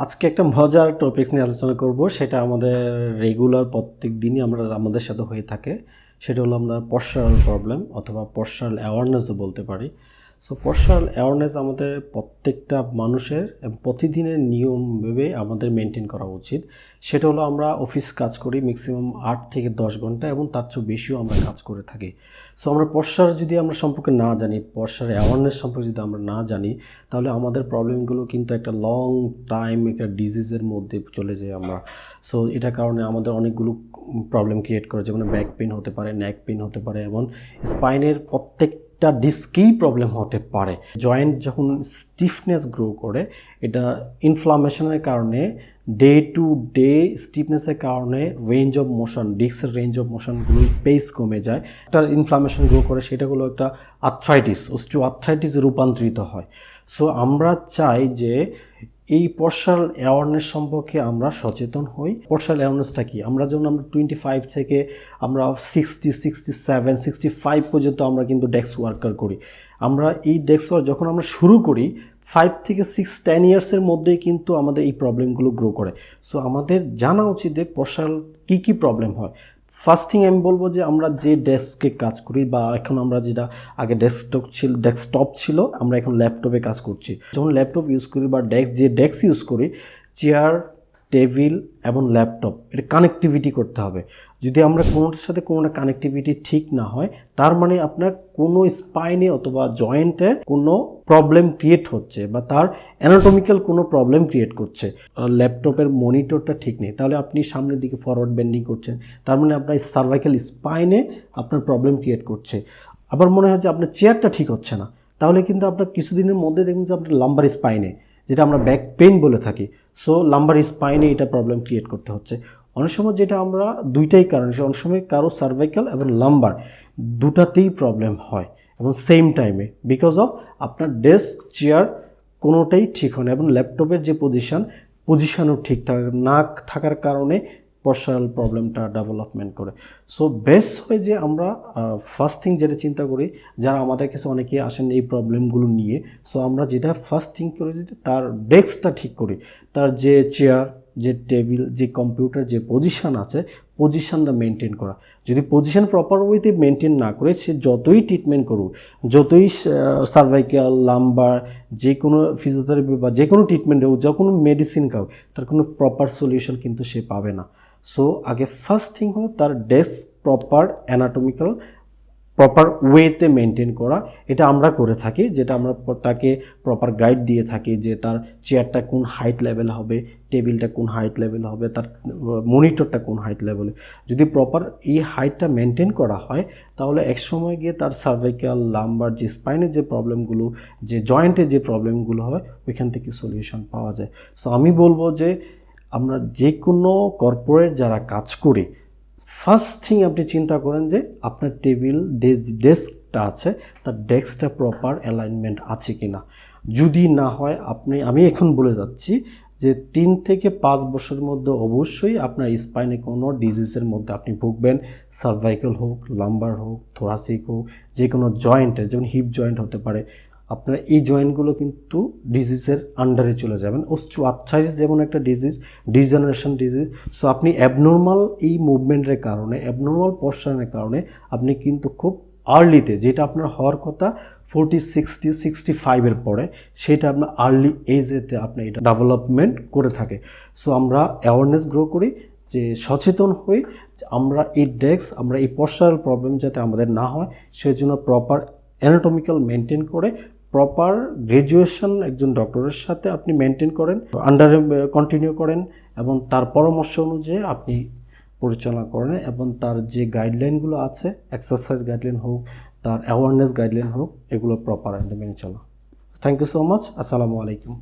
আজকে একটা মজার টপিকস নিয়ে আলোচনা করব। সেটা আমাদের রেগুলার প্রত্যেক দিনই আমরা, আমাদের সাথে হয়ে থাকে। সেটা হলো আমরা পশ্চারাল প্রবলেম অথবা পশ্চারাল অ্যাওয়ারনেসও বলতে পারি। সো পশ্চারাল অ্যাওয়ারনেস আমাদের প্রত্যেকটা মানুষের প্রতিদিনের নিয়ম ভেবে আমাদের মেনটেন করা উচিত। সেটা হলো আমরা অফিস কাজ করি ম্যাক্সিমাম আট থেকে দশ ঘণ্টা এবং তার চেয়েও বেশিও আমরা কাজ করে থাকি। সো আমরা পশ্চার যদি আমরা সম্পর্কে না জানি পর্সার অ্যাওয়ারনেস সম্পর্কে যদি আমরা না জানি, তাহলে আমাদের প্রবলেমগুলো কিন্তু একটা লং টাইম একটা ডিজিজের মধ্যে চলে যাই আমরা। সো এটা কারণে আমাদের অনেকগুলো প্রবলেম ক্রিয়েট করে যেমন ব্যাক পেন হতে পারে ন্যাক পেন হতে পারে এবং স্পাইনের প্রত্যেক একটা ডিস্কেই প্রবলেম হতে পারে। জয়েন্ট যখন স্টিফনেস গ্রো করে, এটা ইনফ্লামেশনের কারণে ডে টু ডে স্টিফনেসের কারণে রেঞ্জ অফ মোশন ডিস্কের রেঞ্জ অফ মোশনগুলো স্পেস কমে যায়। একটা ইনফ্লামেশন গ্রো করে সেটাগুলো একটা আর্থ্রাইটিস অস্ট্রো আর্থ্রাইটিস রূপান্তরিত হয়। সো আমরা চাই যে এই পর্সাল অ্যাওয়ারনেস সম্পর্কে আমরা সচেতন হই। পর্সাল অ্যাওয়ারনেসটা কি? আমরা যেমন আমরা টোয়েন্টি ফাইভ থেকে আমরা sixty sixty seven sixty five পর্যন্ত আমরা কিন্তু ডেস্ক ওয়ার্কার করি। আমরা এই ডেস্ক ওয়ার্ক যখন আমরা শুরু করি ফাইভ থেকে সিক্স টেন ইয়ার্সের মধ্যেই কিন্তু আমাদের এই প্রবলেমগুলো গ্রো করে। সো আমাদের জানা উচিত যে পর্সাল কী কী প্রবলেম হয়। ফার্স্ট থিং আমি বলব যে আমরা যে ডেস্কে কাজ করি বা এখন আমরা যেটা আগে ডেস্কটপ ছিল ডেস্কটপ ছিল, আমরা এখন ল্যাপটপে কাজ করছি। যখন ল্যাপটপ ইউজ করি বা ডেস্ক যে ডেস্ক ইউজ করি চেয়ার টেবিল এবং ল্যাপটপ, এটা কানেক্টিভিটি করতে হবে। যদি আমরা কোনোটার সাথে কোনোটা কানেক্টিভিটি ঠিক না হয়, তার মানে আপনার কোনো স্পাইনে অথবা জয়েন্টের কোনো প্রবলেম ক্রিয়েট হচ্ছে বা তার অ্যানাটমিক্যাল কোনো প্রবলেম ক্রিয়েট করছে। ল্যাপটপের মনিটরটা ঠিক নেই, তাহলে আপনি সামনের দিকে ফরওয়ার্ড বেন্ডিং করছেন, তার মানে আপনার সার্ভাইকাল স্পাইনে আপনার প্রবলেম ক্রিয়েট করছে। আবার মনে হয় যে আপনার চেয়ারটা ঠিক হচ্ছে না, তাহলে কিন্তু আপনার কিছুদিনের মধ্যে দেখবেন যে আপনার লাম্বার স্পাইনে যেটা আমরা ব্যাক পেন বলে থাকি। সো লাম্বার স্পাইনে এটা প্রবলেম ক্রিয়েট করতে হচ্ছে। অনেক সময় যেটা আমরা দুইটাই কারণ অনেক সময় কারও সার্ভাইকাল এবং লাম্বার দুটাতেই প্রবলেম হয়, এবং সেম টাইমে বিকজ অফ আপনার ডেস্ক চেয়ার কোনোটাই ঠিক হয় না, এবং ল্যাপটপের যে পজিশান পজিশানও ঠিক থাকে না থাকার কারণে পার্সোনাল প্রবলেমটা ডেভেলপমেন্ট করে। সো বেস্ট হয় যে আমরা ফার্স্ট থিং যেটা চিন্তা করি, যারা আমাদের কাছে অনেকে আসেন এই প্রবলেমগুলো নিয়ে সো আমরা যেটা ফার্স্ট থিং করে যে তার ডেস্কটা ঠিক করি। তার যে চেয়ার যে টেবিল যে কম্পিউটার যে পজিশন আছে পজিশনটা মেনটেন করা। যদি পজিশন প্রপার ওয়েতে মেনটেন না করে, সে যতই ট্রিটমেন্ট করুক, যতই সার্ভাইকাল লাম্বার যে কোনো ফিজিওথেরাপি বা যে কোনো ট্রিটমেন্ট হোক যখন মেডিসিন খাও, তার কোনো প্রপার সলিউশন কিন্তু সে পাবে না। সো আগে ফার্স্ট থিং হলো তার ডেস্ক প্রপার অ্যানাটমিক্যাল প্রপার ওয়েতে মেনটেন করা। এটা আমরা করে থাকি, যেটা আমরা তাকে প্রপার গাইড দিয়ে থাকি যে তার চেয়ারটা কোন হাইট লেভেল হবে টেবিলটা কোন হাইট লেভেল হবে, তার মনিটরটা কোন হাইট লেভেলে যদি প্রপার এই হাইটটা মেনটেন করা হয়, তাহলে এক সময় গিয়ে তার সার্ভাইকাল লাম্বার যে স্পাইনের যে প্রবলেমগুলো যে জয়েন্টের যে প্রবলেমগুলো হয়, ওইখান থেকে সলিউশন পাওয়া যায়। সো আমি বলব যে আমরা যে কোনো কর্পোরেট যারা কাজ করি ফার্স্ট থিং আপনি চিন্তা করেন যে আপনার টেবিল ডেস্ক ডেস্কটা আছে, তার ডেস্কটা প্রপার অ্যালাইনমেন্ট আছে কি না যদি না হয়, আপনি, আমি এখন বলে যাচ্ছি যে তিন থেকে পাঁচ বছরের মধ্যে অবশ্যই আপনার স্পাইনে কোনো ডিজিজের মধ্যে আপনি ভুগবেন। সার্ভাইকাল হোক লাম্বার হোক থোরাসিক হোক, যে কোনো জয়েন্টের যেমন হিপ জয়েন্ট হতে পারে। আপনার এই জয়েন্টগুলো কিন্তু ডিজিজের আন্ডারে চলে যাবেন। অস্ট্রো আর্থ্রাইটিস যেমন একটা ডিজিজ ডিজেনারেশন ডিজিজ সো আপনি অ্যাবনর্মাল এই মুভমেন্টের কারণে অ্যাবনর্মাল পশ্চারের কারণে আপনি কিন্তু খুব আর্লিতে যেটা আপনার হওয়ার কথা ফোরটি সিক্সটি সিক্সটি ফাইভের পরে, সেটা আপনার আর্লি এজেতে আপনি এটা ডেভেলপমেন্ট করে থাকে। সো আমরা অ্যাওয়ারনেস গ্রো করি, যে সচেতন হই আমরা এই ডেস্ক আমরা এই পশ্চারাল প্রবলেম যাতে আমাদের না হয় সেই জন্য প্রপার অ্যানাটমিক্যাল মেনটেন করে প্রপার গ্র্যাজুয়েশন একজন ডক্টরের সাথে আপনি মেনটেন করেন আন্ডারে কন্টিনিউ করেন এবং তার পরামর্শ অনুযায়ী আপনি পরিচালনা করেন এবং তার যে গাইডলাইনগুলো আছে এক্সারসাইজ গাইডলাইন হোক, তার অ্যাওয়ারনেস গাইডলাইন হোক, এগুলো প্রপার মেনে চলা। থ্যাংক ইউ সো মাচ আসসালামু আলাইকুম।